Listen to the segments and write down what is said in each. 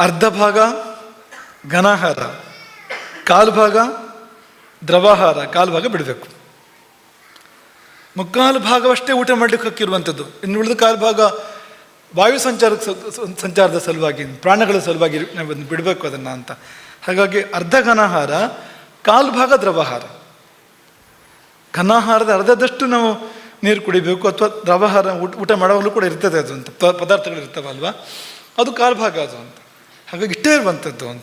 ಅರ್ಧ ಭಾಗ ಘನಾಹಾರ, ಕಾಲು ಭಾಗ ದ್ರವಾಹಾರ, ಕಾಲು ಭಾಗ ಬಿಡಬೇಕು. ಮುಕ್ಕಾಲು ಭಾಗವಷ್ಟೇ ಊಟ ಮಾಡಲಿಕ್ಕೆ ಹಕ್ಕಿರುವಂಥದ್ದು. ಇನ್ನು ಉಳಿದ ಕಾಲು ಭಾಗ ವಾಯು ಸಂಚಾರ ಸಂಚಾರದ ಸಲುವಾಗಿ, ಪ್ರಾಣಗಳ ಸಲುವಾಗಿ ಬಿಡಬೇಕು ಅದನ್ನು ಅಂತ. ಹಾಗಾಗಿ ಅರ್ಧ ಘನಾಹಾರ, ಕಾಲು ಭಾಗ ದ್ರವಾಹಾರ. ಘನಾಹಾರದ ಅರ್ಧದಷ್ಟು ನಾವು ನೀರು ಕುಡಿಬೇಕು ಅಥವಾ ದ್ರವಾಹಾರ ಊಟ ಊಟ ಮಾಡುವಾಗಲೂ ಕೂಡ ಇರ್ತದೆ ಅದು ಅಂತ. ಪದಾರ್ಥಗಳು ಇರ್ತಾವಲ್ವಾ? ಅದು ಕಾಲು ಭಾಗ ಅದು ಅಂತ. ಹಾಗಾಗಿ ಇಷ್ಟೇ ಇರುವಂಥದ್ದು ಅಂತ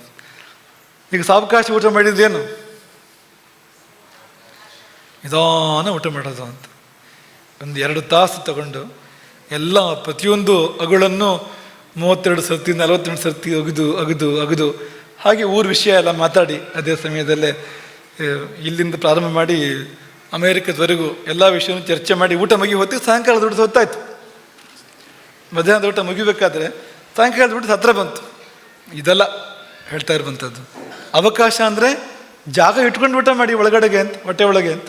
ಈಗ ಸಾವಕಾಶ ಊಟ ಮಾಡಿದ್ದೇನು ನಿಧಾನ ಊಟ ಮಾಡೋದು ಅಂತ. ಒಂದು ಎರಡು ತಾಸು ತಗೊಂಡು ಎಲ್ಲ ಪ್ರತಿಯೊಂದು ಅಗುಳನ್ನು ಮೂವತ್ತೆರಡು ಸರ್ತಿ ನಲವತ್ತೆರಡು ಸರ್ತಿ ಅಗದು ಅಗದು ಅಗದು ಹಾಗೆ ಊರ ವಿಷಯ ಎಲ್ಲ ಮಾತಾಡಿ. ಅದೇ ಸಮಯದಲ್ಲೇ ಇಲ್ಲಿಂದ ಪ್ರಾರಂಭ ಮಾಡಿ ಅಮೇರಿಕದವರೆಗೂ ಎಲ್ಲ ವಿಷಯವನ್ನು ಚರ್ಚೆ ಮಾಡಿ ಊಟ ಮುಗಿ ಹೊತ್ತಿಗೆ ಸಾಯಂಕಾಲದ ಊಟ ಹೊತ್ತಾಯ್ತು. ಮಧ್ಯಾಹ್ನದ ಊಟ ಮುಗಿಬೇಕಾದ್ರೆ ಸಾಯಂಕಾಲದ ಊಟ ಹತ್ರ ಬಂತು. ಇದೆಲ್ಲ ಹೇಳ್ತಾ ಇರುವಂಥದ್ದು. ಅವಕಾಶ ಅಂದರೆ ಜಾಗ ಇಟ್ಕೊಂಡು ಊಟ ಮಾಡಿ ಒಳಗಡೆಗೆ ಅಂತ, ಹೊಟ್ಟೆ ಒಳಗೆ ಅಂತ.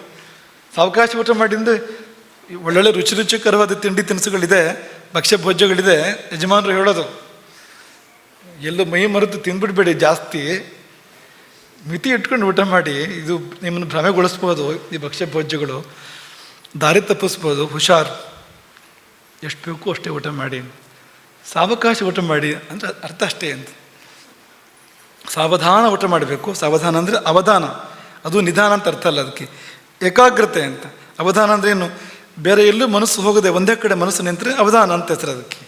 ಅವಕಾಶ ಊಟ ಮಾಡಿಂದ ಒಳ್ಳೊಳ್ಳೆ ರುಚಿ ರುಚಿಕರವಾದ ತಿಂಡಿ ತಿನಿಸುಗಳಿದೆ, ಭಕ್ಷ್ಯ ಭೋಜ್ಯಗಳಿದೆ, ಯಜಮಾನರು ಹೇಳೋದು. ಎಲ್ಲೂ ಮೈ ಮರೆತು ತಿಂದ್ಬಿಡ್ಬೇಡಿ ಜಾಸ್ತಿ. ಮಿತಿ ಇಟ್ಕೊಂಡು ಊಟ ಮಾಡಿ, ಇದು ನಿಮ್ಮನ್ನು ಭ್ರಮೆಗೊಳಿಸ್ಬೋದು, ಈ ಭಕ್ಷ್ಯ ಭೋಜ್ಯಗಳು. ದಾರಿ ತಪ್ಪಿಸ್ಬೋದು, ಹುಷಾರು. ಎಷ್ಟು ಬೇಕು ಅಷ್ಟೇ ಊಟ ಮಾಡಿ. ಸಾವಕಾಶ ಊಟ ಮಾಡಿ ಅಂದರೆ ಅರ್ಥ ಅಷ್ಟೇ ಅಂತ. ಸಾವಧಾನ ಊಟ ಮಾಡಬೇಕು. ಸಾವಧಾನ ಅಂದರೆ ಅವಧಾನ. ಅದು ನಿಧಾನ ಅಂತ ಅರ್ಥ ಅಲ್ಲ ಅದಕ್ಕೆ. ಏಕಾಗ್ರತೆ ಅಂತ. ಅವಧಾನ ಅಂದರೆ ಏನು? ಬೇರೆ ಎಲ್ಲೂ ಮನಸ್ಸು ಹೋಗದೆ ಒಂದೇ ಕಡೆ ಮನಸ್ಸು ನಿಂತರೆ ಅವಧಾನ ಅಂತ ಹೆಸರು ಅದಕ್ಕೆ.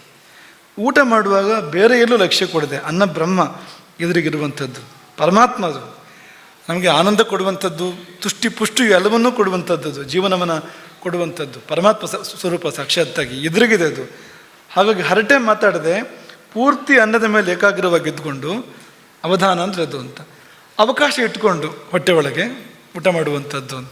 ಊಟ ಮಾಡುವಾಗ ಬೇರೆ ಎಲ್ಲೂ ಲಕ್ಷ್ಯ ಕೊಡದೆ, ಅನ್ನ ಬ್ರಹ್ಮ ಎದುರಿಗಿರುವಂಥದ್ದು. ಪರಮಾತ್ಮ ಅದು. ನಮಗೆ ಆನಂದ ಕೊಡುವಂಥದ್ದು, ತುಷ್ಟಿ ಪುಷ್ಟಿ ಎಲ್ಲವನ್ನೂ ಕೊಡುವಂಥದ್ದು ಜೀವನವನ್ನು ಕೊಡುವಂಥದ್ದು. ಪರಮಾತ್ಮ ಸ್ವರೂಪ, ಸಾಕ್ಷಾತ್ತಾಗಿ ಎದುರಿಗಿದೆ ಅದು. ಹಾಗಾಗಿ ಹರಟೆ ಮಾತಾಡದೆ ಪೂರ್ತಿ ಅನ್ನದ ಮೇಲೆ ಏಕಾಗ್ರವಾಗಿ ಇದ್ಕೊಂಡು ಅವಧಾನ ಅಂದ್ರೆ ಅದು ಅಂತ. ಅವಕಾಶ ಇಟ್ಕೊಂಡು ಹೊಟ್ಟೆ ಒಳಗೆ ಊಟ ಮಾಡುವಂಥದ್ದು ಅಂತ.